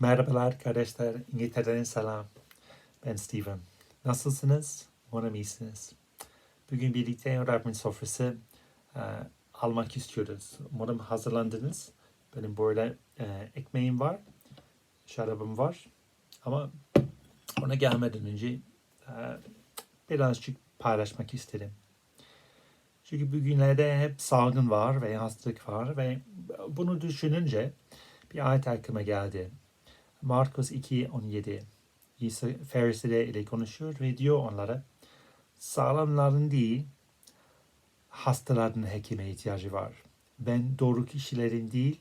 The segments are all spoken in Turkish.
Merhabalar arkadaşlar, İngiltere'den selam. Ben Steven. Nasılsınız? Umarım iyisiniz. Bugün birlikte Rabbin sofrası e, almak istiyoruz. Umarım hazırlandınız. Benim böyle e, ekmeğim var, şarabım var. Ama ona gelmeden önce e, birazcık paylaşmak istedim. Çünkü bugünlerde hep salgın var ve hastalık var ve bunu düşününce bir ayet aklıma geldi. Markus 2.17 İsa Farisiler ile konuşuyor ve diyor onlara sağlamların değil hastaların hekime ihtiyacı var. Ben doğru kişilerin değil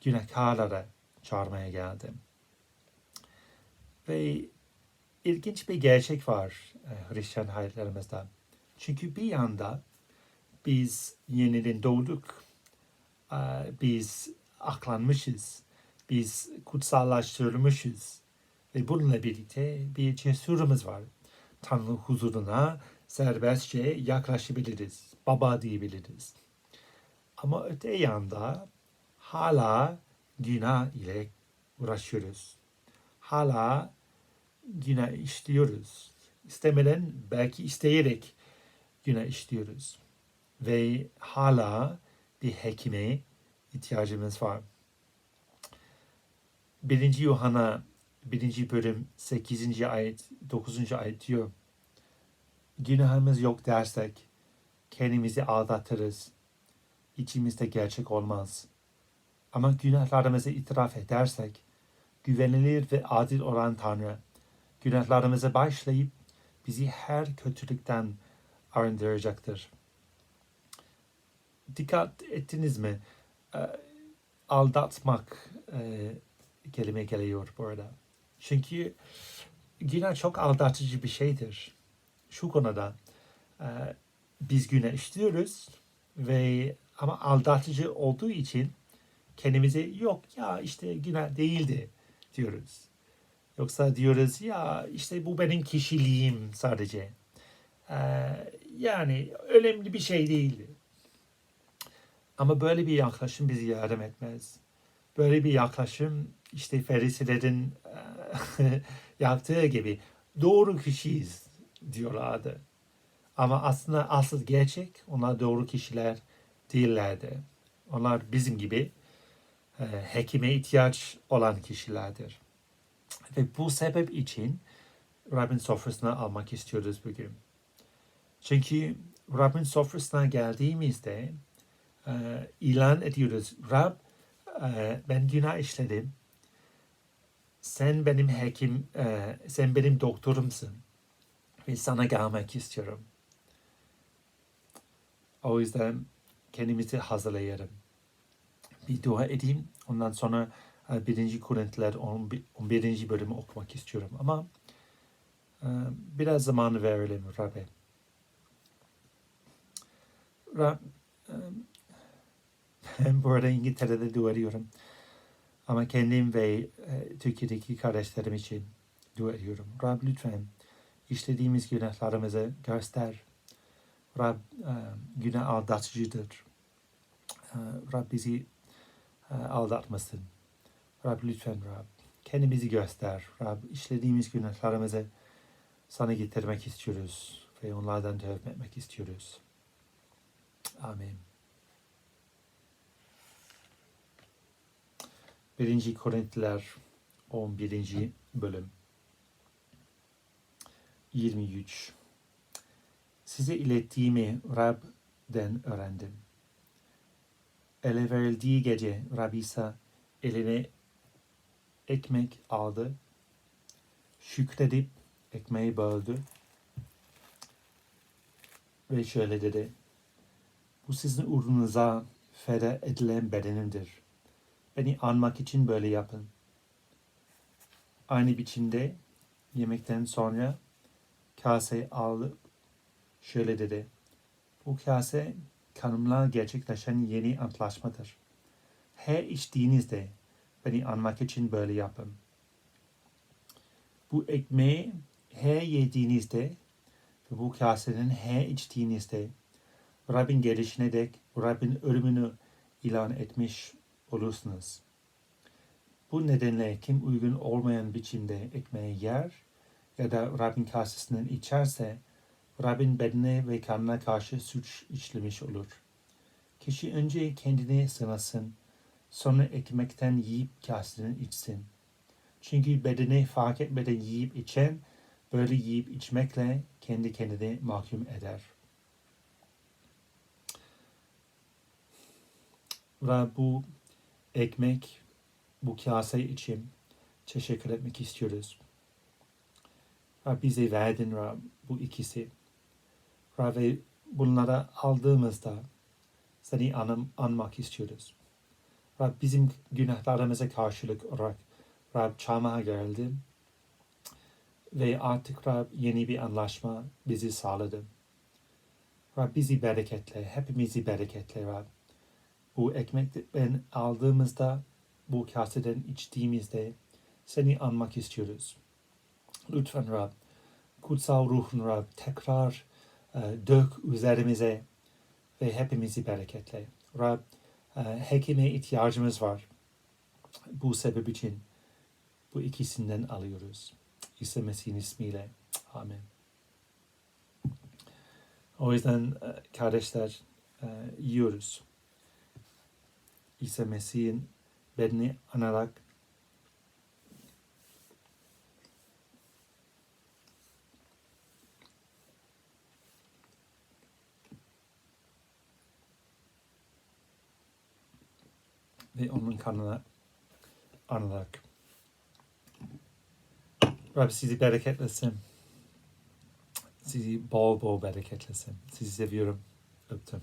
günahkarlara çağırmaya geldim. Ve ilginç bir gerçek var e, Hristiyan hayatlarımızda. Çünkü bir yanda biz yeniden doğduk, e, biz aklanmışız, biz kutsallaştırılmışız ve bununla birlikte bir cesurumuz var. Tanrı huzuruna serbestçe yaklaşabiliriz, baba diyebiliriz. Ama öte yanda hala günah ile uğraşıyoruz. Hala günah işliyoruz. İstemeden belki isteyerek günah işliyoruz. Ve hala bir hekime ihtiyacımız var. 1. Yuhanna 1. bölüm 8. ayet 9. ayet diyor. Günahımız yok dersek kendimizi aldatırız. İçimizde gerçek olmaz. Ama günahlarımızı itiraf edersek güvenilir ve adil olan Tanrı günahlarımızı başlayıp bizi her kötülükten arındıracaktır. Dikkat ettiniz mi? Aldatmak kelime geliyor bu arada. Çünkü günah çok aldatıcı bir şeydir. Şu konuda e, biz günah işliyoruz ve ama aldatıcı olduğu için kendimize yok ya işte günah değildi diyoruz. Yoksa diyoruz ya işte bu benim kişiliğim sadece. Ee, yani önemli bir şey değildi. Ama böyle bir yaklaşım bizi yardım etmez. Böyle bir yaklaşım işte Ferisilerin e, yaptığı gibi doğru kişiyiz diyorlardı. Ama aslında asıl gerçek onlar doğru kişiler değillerdi. Onlar bizim gibi e, hekime ihtiyaç olan kişilerdir. Ve bu sebep için Rabbin sofrasına almak istiyoruz bugün. Çünkü Rabbin sofrasına geldiğimizde e, ilan ediyoruz. Rab e, ben günah işledim. Sen benim hekim, e, sen benim doktorumsun. Ve sana gelmek istiyorum. O yüzden kendimizi hazırlayalım. Bir dua edeyim. Ondan sonra 1. Korintiler 11. bölümü okumak istiyorum. Ama e, biraz zaman verelim Rabbe. Rab, e, bu arada İngiltere'de dua ediyorum. Ama kendim ve e, Türkiye'deki kardeşlerim için dua ediyorum. Rab lütfen işlediğimiz günahlarımızı göster. Rab günah aldatıcıdır. Rab bizi aldatmasın. Rab lütfen Rab kendimizi göster. Rab işlediğimiz günahlarımızı sana getirmek istiyoruz ve onlardan tövbe etmek istiyoruz. Amin. 1. Korintiler 11. bölüm 23 Size ilettiğimi Rab'den öğrendim. Ele verildiği gece Rab İsa eline ekmek aldı. Şükredip ekmeği böldü. Ve şöyle dedi. Bu sizin uğrunuza feda edilen bedenimdir. Beni anmak için böyle yapın. Aynı biçimde yemekten sonra kase alıp şöyle dedi. Bu kase kanımla gerçekleşen yeni antlaşmadır. Her içtiğinizde beni anmak için böyle yapın. Bu ekmeği her yediğinizde ve bu kasenin her içtiğinizde Rabbin gelişine dek Rabbin ölümünü ilan etmiş olursunuz. Bu nedenle kim uygun olmayan biçimde ekmeği yer ya da Rabbin kasesinden içerse Rabbin bedene ve kanına karşı suç işlemiş olur. Kişi önce kendini sınasın, sonra ekmekten yiyip kaseden içsin. Çünkü bedeni fark etmeden yiyip içen, böyle yiyip içmekle kendi kendini mahkum eder. Ve bu ekmek, bu kase için teşekkür etmek istiyoruz. Rab bize verdin Rab bu ikisi. Rab ve bunları aldığımızda seni anım, anmak istiyoruz. Rab bizim günahlarımıza karşılık olarak Rab çamağa geldi ve artık Rab yeni bir anlaşma bizi sağladı. Rab bizi bereketle, hepimizi bereketle Rab. Bu ekmekten aldığımızda, bu kaseden içtiğimizde seni anmak istiyoruz. Lütfen Rab, kutsal ruhun Rab tekrar e, dök üzerimize ve hepimizi bereketle. Rab, e, hekime ihtiyacımız var. Bu sebep için bu ikisinden alıyoruz. İsa Mesih'in ismiyle. Amin. O yüzden e, kardeşler e, yiyoruz. İsa Mesih'in bedeni anarak ve onun kanına anarak. Rab sizi bereketlesin. Sizi bol bol bereketlesin. Sizi seviyorum. Öptüm.